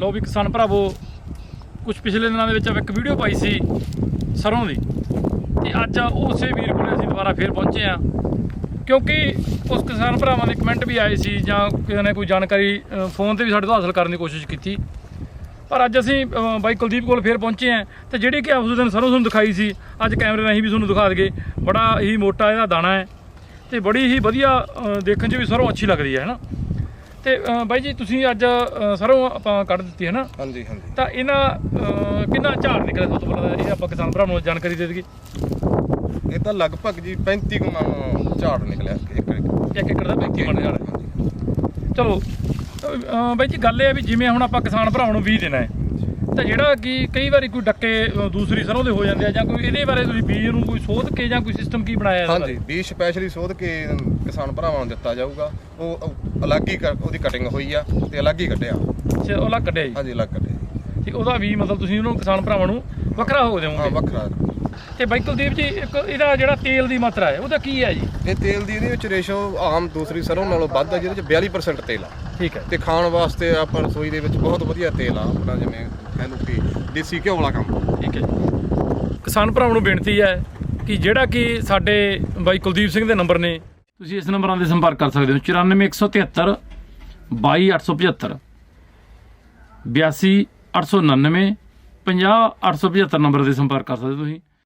ਲੋ ਵੀ ਕਿਸਾਨ ਭਰਾਵੋ ਕੁਝ ਪਿਛਲੇ ਦਿਨਾਂ ਦੇ ਵਿੱਚ ਆਪਾਂ ਇੱਕ ਵੀਡੀਓ ਪਾਈ ਸੀ ਸਰੋਂ ਦੀ। ਤੇ ਅੱਜ ਉਸੇ ਵੀਰ ਕੋਲੇ ਅਸੀਂ ਦੁਬਾਰਾ ਫੇਰ ਪਹੁੰਚੇ ਆ ਕਿਉਂਕਿ ਉਸ ਕਿਸਾਨ ਭਰਾਵਾਂ ਦੇ ਕਮੈਂਟ ਵੀ ਆਏ ਸੀ ਜਾਂ ਕਿਸੇ ਨੇ ਕੋਈ ਜਾਣਕਾਰੀ ਫੋਨ ਤੇ ਵੀ ਸਾਡੇ ਤੋਂ ਹਾਸਲ ਕਰਨ ਦੀ ਕੋਸ਼ਿਸ਼ ਕੀਤੀ। ਪਰ ਅੱਜ ਅਸੀਂ ਬਾਈ ਕੁਲਦੀਪ ਕੋਲ ਫੇਰ ਪਹੁੰਚੇ ਆ ਤੇ ਜਿਹੜੀ ਕਿ ਉਸ ਦਿਨ ਸਰੋਂ ਤੁਹਾਨੂੰ ਦਿਖਾਈ ਸੀ, ਅੱਜ ਕੈਮਰੇ ਰਾਹੀਂ ਵੀ ਤੁਹਾਨੂੰ ਦਿਖਾ ਦਗੇ ਬੜਾ ਹੀ ਮੋਟਾ ਇਹਦਾ ਦਾਣਾ ਹੈ ਤੇ ਬੜੀ ਹੀ ਵਧੀਆ ਦੇਖਣ 'ਚ ਵੀ ਸਰੋਂ ਅੱਛੀ ਲੱਗਦੀ ਹੈ ਹਨਾ ਤੇ ਬਾਈ ਜੀ ਤੁਸੀਂ ਅੱਜ ਸਰੋਂ ਆਪਾਂ ਕੱਢ ਦਿੱਤੀ ਹੈ ਨਾ? ਹਾਂਜੀ ਹਾਂਜੀ। ਤਾਂ ਇਹਨਾਂ ਕਿੰਨਾ ਝਾੜ ਨਿਕਲਿਆ ਸਭ ਤੋਂ ਪਹਿਲਾਂ ਇਹ ਆਪਾਂ ਕਿਸਾਨ ਭਰਾ ਨੂੰ ਜਾਣਕਾਰੀ ਦੇ ਦਈਏ। ਇਹ ਤਾਂ ਲਗਭਗ ਜੀ 35 ਕੁ ਮਣ ਝਾੜ ਨਿਕਲਿਆ ਇੱਕ ਇੱਕ ਇੱਕ ਏਕੜ ਦਾ 35 ਮਣ ਝਾੜ। ਚਲੋ ਬਾਈ ਜੀ ਗੱਲ ਇਹ ਹੈ ਵੀ ਜਿਵੇਂ ਹੁਣ ਆਪਾਂ ਕਿਸਾਨ ਭਰਾਵਾਂ ਨੂੰ 20 ਦੇਣਾ ਹੈ ਤਾਂ ਜਿਹੜਾ ਕਿ ਕਈ ਵਾਰੀ ਕੋਈ ਡੱਕੇ ਦੂਸਰੀ ਸਰੋਂ ਦੇ ਹੋ ਜਾਂਦੇ ਆ ਜਾਂ ਕੋਈ ਇਹਦੇ ਬਾਰੇ ਤੁਸੀਂ ਬੀਜ ਨੂੰ ਕੋਈ ਸੋਧ ਕੇ ਜਾਂ ਕੋਈ ਸਿਸਟਮ ਕੀ ਬਣਾਇਆ ਹਾਂਜੀ ਬੀਜ ਸਪੈਸ਼ਲੀ ਸੋਧ ਕੇ ਕਿਸਾਨ ਭਰਾਵਾਂ ਨੂੰ ਦਿੱਤਾ ਜਾਊਗਾ। ਉਹ ਅਲੱਗ ਹੀ ਉਹਦੀ ਕਟਿੰਗ ਹੋਈ ਆ ਤੇ ਅਲੱਗ ਹੀ ਕੱਢਿਆ। ਅੱਛਾ, ਉਹ ਅਲੱਗ ਕੱਢਿਆ ਜੀ? ਹਾਂਜੀ ਅਲੱਗ ਕੱਢਿਆ ਜੀ। ਤੇ ਉਹਦਾ ਵੀ ਮਤਲਬ ਤੁਸੀਂ ਉਹਨੂੰ ਕਿਸਾਨ ਭਰਾਵਾਂ ਨੂੰ ਵੱਖਰਾ ਹੋ ਹਾਂ ਦਿਓਗੇ ਵੱਖਰਾ। ਤੇ ਬਾਈ ਕੁਲਦੀਪ ਜੀ ਇੱਕ ਇਹਦਾ ਜਿਹੜਾ ਤੇਲ ਦੀ ਮਾਤਰਾ ਹੈ ਉਹਦਾ ਕੀ ਹੈ ਜੀ? ਇਹ ਤੇਲ ਦੀ ਇਹਦੇ ਵਿੱਚ ਰੇਸ਼ੋ ਆਮ ਦੂਸਰੀ ਸਰੋਂ ਨਾਲੋਂ ਵੱਧ ਆ ਜਿਹਦੇ ਵਿੱਚ 42% ਤੇਲ ਆ। ਠੀਕ ਹੈ। ਤੇ ਖਾਣ ਵਾਸਤੇ ਆਪਾਂ ਰਸੋਈ ਦੇ ਵਿੱਚ ਬਹੁਤ ਵਧੀਆ ਤੇਲ ਆ ਆਪਣਾ ਜਿਵੇਂ ਕਹਿ ਲਓ ਕਿ ਦੇਸੀ ਘਿਓ ਵਾਲਾ ਕੰਮ। ਠੀਕ ਹੈ। ਕਿਸਾਨ ਭਰਾਵਾਂ ਨੂੰ ਬੇਨਤੀ ਹੈ ਕਿ ਜਿਹੜਾ ਕਿ ਸਾਡੇ ਬਾਈ ਕੁਲਦੀਪ ਸਿੰਘ ਦੇ ਨੰਬਰ ਨੇ ਤੁਸੀਂ ਇਸ ਨੰਬਰਾਂ ਦੇ ਸੰਪਰਕ ਕਰ ਸਕਦੇ ਹੋ। 94173 22875 82899 50875 ਨੰਬਰ ਦੇ ਸੰਪਰਕ ਕਰ ਸਕਦੇ ਹੋ ਤੁਸੀਂ।